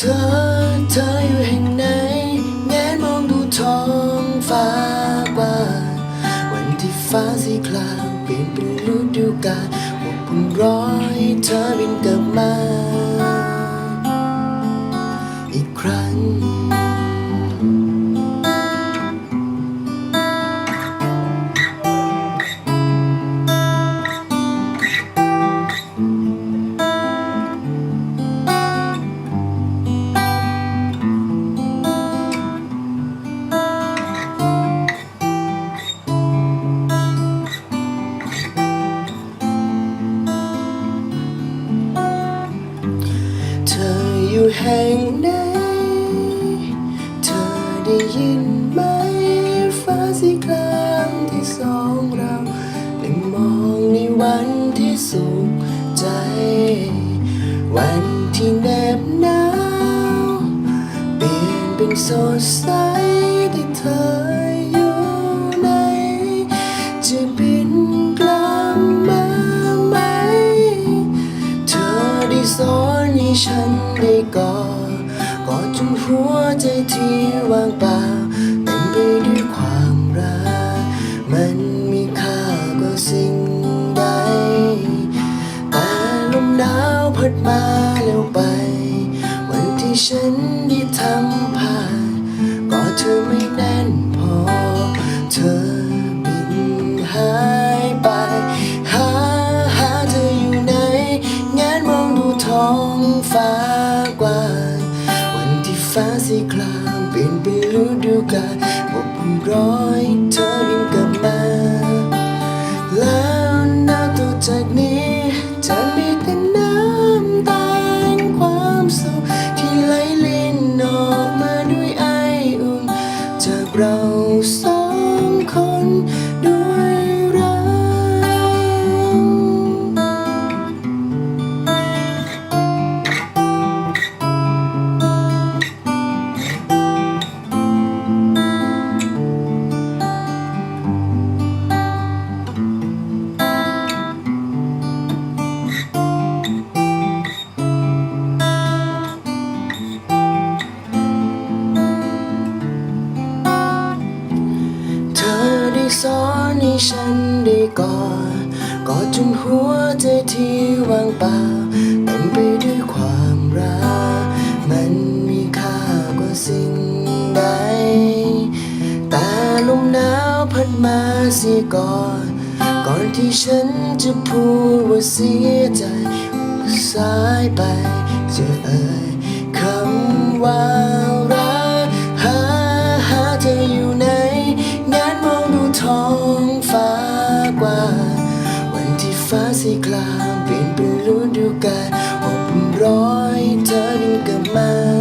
ธอ เธออยู่แห่งไหน แงนมองดูท้องฟ้ากว่าวันที่ฟ้าสีครามเปลี่ยนเป็นฤดูกาลอบอุ่นร้อยเธอบินกลับ แห่งไหน เธอได้ยินไหม ฟ้าสีครามที่สองเราได้มองในวันที่สุขใจ วันที่แนบหนาว เปลี่ยนเป็นสดใส กอดกอดจนหัวใจที่ว่างเปล่าเต็มไปด้วยความรัก มันมีค่ากว่าสิ่งใด แต่ลมหนาวพัดมาแล้วไป วันที่ฉันได้ทำผ่านก็เธอไม่แน่นพอ เธอบินหายไปหาหาเธออยู่ไหนแงนมองดูท้องฟ้า ฟ้าสีครามเปลี่ยนเป็นฤดูกาลอบอุ่นร้อย สอนให้ฉันได้กอดกอดจนหัวใจที่ว่างเปล่าเต็มไปด้วยความรักมันมีค่ากว่าสิ่งใด แต่ลมหนาวพัดมาเสียก่อน ก่อนที่ฉันจะพูดว่าเสียใจสายไปจะเอ่ย ฟ้าสีครามเปลี่ยนเป็นฤดูกาลอบร้อยเธอบินกลับมา